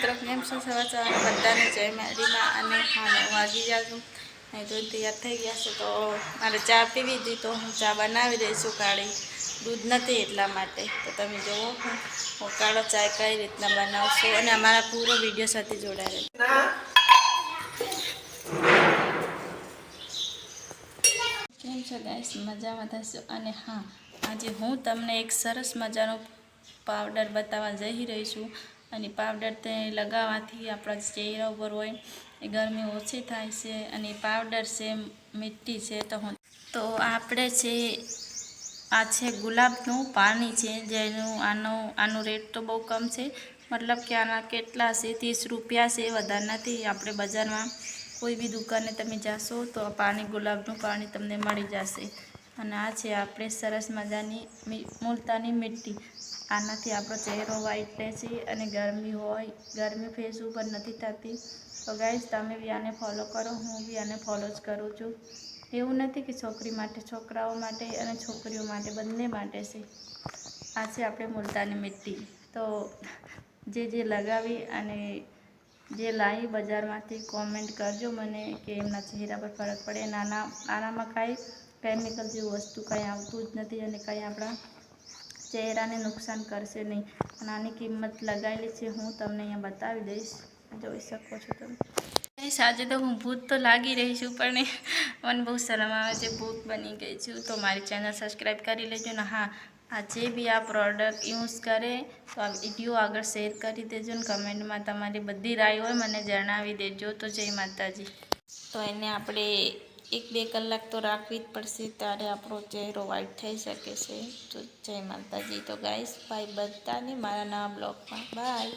મિત્રો કેમ છે સવાર સવારે બધાને જય મારીમાં અને હા વાગી જાઉં નહીં તો તૈયાર થઈ ગયા છે તો મારે ચા પીવી હતી તો હું ચા બનાવી દઈશું કાળી દૂધ નથી એટલા માટે. તો તમે જુઓ, હું કાળો ચા કઈ રીતના બનાવશું અને અમારા પૂરો વીડિયો સાથે જોડાયેલો કેમ છો ગાઈસ? મજામાં થશો? અને હા, આજે હું તમને એક સરસ મજાનો પાવડર બતાવવા જઈ રહી છું. અને પાવડર તે લગાવવાથી આપણા ચહેરા ઉપર હોય, એ ગરમી ઓછી થાય છે અને પાવડર છે, મીઠી છે, તો તો આપણે છે, આ છે ગુલાબનું પાણી છે, જેનું આનો, આનું રેટ તો બહુ કમ છે. મતલબ કે આના કેટલા છે, ત્રીસ રૂપિયા છે, વધારે નથી. આપણે બજારમાં કોઈ બી દુકાને તમે જાશો તો આ પાણી, ગુલાબનું પાણી તમને મળી જશે. અને આ છે આપણે સરસ મજાની મુલતાની મીઠી. આનાથી આપણો ચહેરો વ્હાઈટ રહે છે અને ગરમી હોય, ગરમી ફેસ ઉપર નથી થતી. તો ગાઈઝ તમે બી આને ફોલો કરો, હું બી આને ફોલો જ કરું છું. એવું નથી કે છોકરી માટે, છોકરાઓ માટે અને છોકરીઓ માટે, બંને માટે છે. આ છે આપણે મુલતાની મીઠી તો જે જે લગાવી અને જે લાવી બજારમાંથી કોમેન્ટ કરજો મને કે એમના ચહેરા પર ફરક પડે. નાના આનામાં કાંઈ કેમિકલ જેવું વસ્તુ કાંઈ આવતું જ નથી અને કાંઈ આપણા ચહેરાને નુકસાન કરશે નહીં. અને આની કિંમત લગાવેલી છે, હું તમને અહીંયા બતાવી દઈશ. જોઈ શકો છો તમે. આજે તો હું ભૂત તો લાગી રહી છું, પણ મને બહુ શરમ આવે છે, ભૂત બની ગઈ છું. તો મારી ચેનલ સબસ્ક્રાઈબ કરી લેજો ને હા, આ જે બી આ પ્રોડક્ટ યુઝ કરે, તો આ વીડિયો આગળ શેર કરી દેજો ને કમેન્ટમાં તમારી બધી રાય હોય, મને જણાવી દેજો. તો જય માતાજી. તો એને આપણે એક બે કલાક તો રાખવી જ પડશે ત્યારે આપણો ચહેરો વ્હાઈટ થઈ શકે છે. તો જય માતાજી. તો ગાઈશ ભાઈ બધાને. મારા નવા બ્લોગમાં. બાય